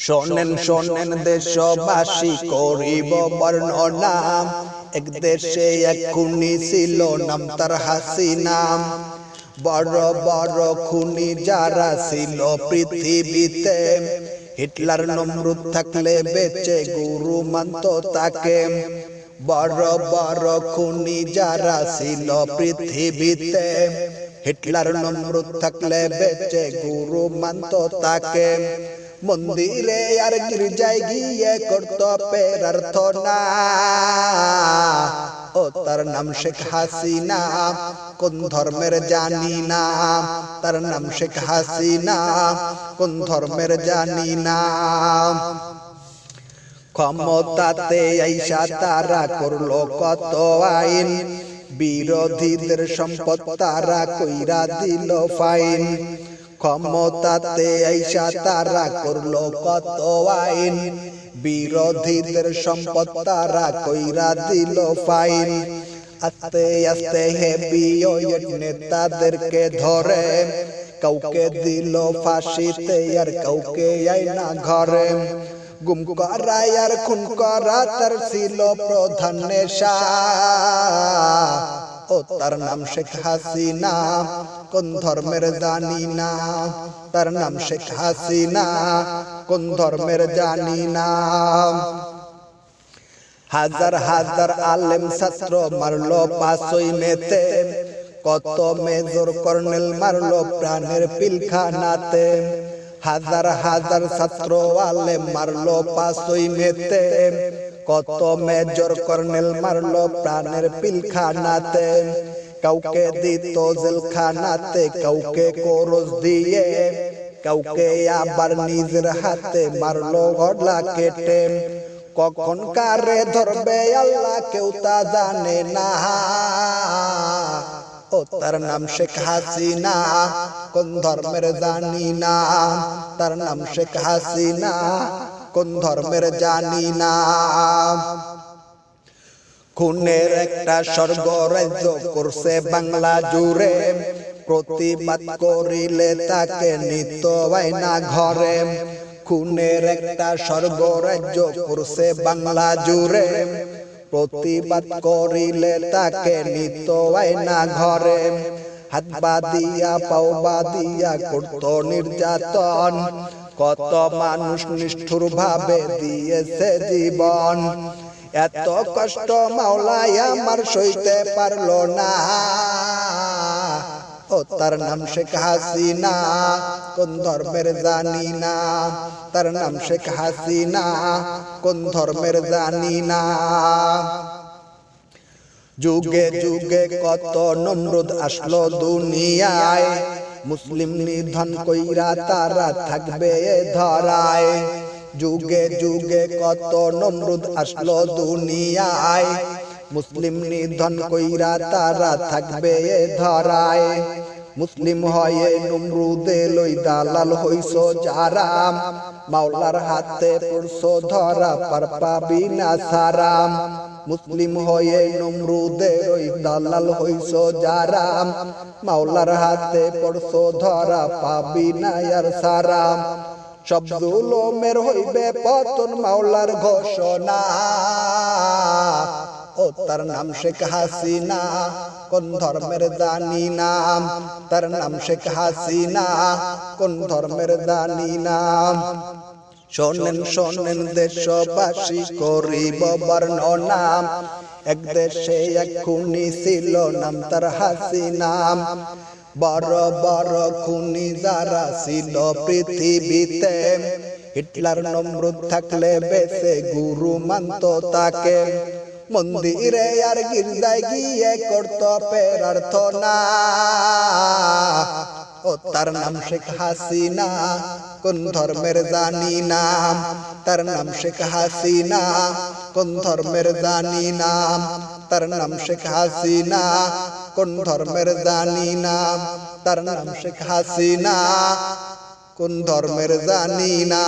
শোনেন শোনেন দেশবাসী করিব বর্ণনা এক দেশে এক খুনি ছিল নাম তার হাসিনাম। বড় বড় খুনি যারা ছিল পৃথিবীতে। হিটলার নমরুদ থাকলে বেঁচে গুরু মানত তাকে। বড় বড় খুনি যারা ছিল পৃথিবীতে। হিটলার নমরুদ থাকলে বেঁচে গুরু মানত তাকে মন্দিরে আর গির্জায় গিয়ে করত প্রার্থনা ও তার নাম শেখ হাসিনা কোন ধর্মের জানি না তার নাম শেখ হাসিনা কোন ধর্মের জানি না ক্ষমতাতে আইসা তারা করল কত আইন বিরোধীদের সম্পদ তারা কইরা দিল ফাইন। ক্ষমতাতে আইসা তারা করল কত আইন। বিরোধীদের সম্পদ তারা কইরা দিল ফাইন। আস্তে আস্তে হে হেবি নেতাদেরকে ধরে। কাউকে দিল ফাঁসিতে আর কাউকে আইনা ঘরে। গুম করা আর খুন করা তার ছিল প্রধান নেশা। ও তার নাম শেখ হাসিনা, কোন ধর্মের জানি না। তার নাম শেখ হাসিনা, কোন ধর্মের জানি না। হাজার হাজার আলেম ছাত্র মারলো পাঁচই মেতে। কত মেজর কর্নেল মারলো প্রাণের পিলখানাতে। হাজার হাজার ছাত্র আলেম মারলো পাঁচই মেতে। কত মেজর কর্নেল মারলো প্রাণের পিলখানাতে। কাউকে দিত জেলখানাতে, কাউকে করজ দিয়ে। কাউকে আবার নিজের হাতে মারলো গডলা কেটে। কখন কারে ধরবে আল্লাহ কেউ তা জানে না। ও তার নাম শেখ হাসিনা। কোন ধর্মের জানি না, তার নাম শেখ হাসিনা, কোন ধর্মের জানি না। খুনের একটা স্বর্গ রাজ্য করছে বাংলা জুড়ে, প্রতিবাদ করিলে তাকে নিত না ঘরে। খুনের একটা স্বর্গ রাজ্য করছে বাংলা জুড়ে, প্রতিবাদ করিলে তাকে নিত না ঘরে। হাত বাদিয়া পাও বাদিয়া করত নির্যাতন। কত মানুষ নিষ্ঠুর ভাবে দিয়েছে জীবন। এত কষ্ট মাওলাই আমার সইতে পারল না। ও তার নাম শেখ হাসিনা, কোন ধর্মের জানি না। তার নাম শেখ হাসিনা, কোন ধর্মের জানি না। যুগে যুগে কত নমরুদ আসলো দুনিয়ায়। মুসলিম নিধন কইরা তারা থাকবে ধরায়। যুগে যুগে কত নমরুদ আসলো দুনিয়ায়। মুসলিম নিধন কইরা তারা থাকবে ধরায়। মুসলিম হয়ে নমরুদে লই দালাল হইস যারা। মাওলার হাতে পড়ছ ধরা পার পাবি না সারাম। মুসলিম হয়ে নমরুদে ওই দালাল হইছ যারা। মাওলার হাতে পড়ছ ধরা, পাবি না আর সারাম সব জুলমের হইবে পতন মাওলার ঘোষণা। ও তার নাম শেখ হাসিনা, কোন ধর্মের জানি নাম তার নাম শেখ হাসিনা, কোন ধর্মের জানি নাম শোনেন শোনেন দেশবাসী, করিব বর্ণনা এক দেশে এক খুনি ছিল নাম তার হাসিনাম বড় বড় খুনি যারা ছিল পৃথিবীতে, হিটলার নমরুদ থাকলে বেসে গুরু মানত তাকে। মন্দিরে আর গির্জায় গিয়ে করত প্রার্থনা ও তার নাম শেখ হাসিনা। কোন ধর্মের জানি নাম তার নাম শেখ হাসিনা। কোন ধর্মের জানি নাম তার নাম শেখ হাসিনা। কোন ধর্মের জানি নাম তার নাম শেখ হাসিনা। কোন ধর্মের জানি না।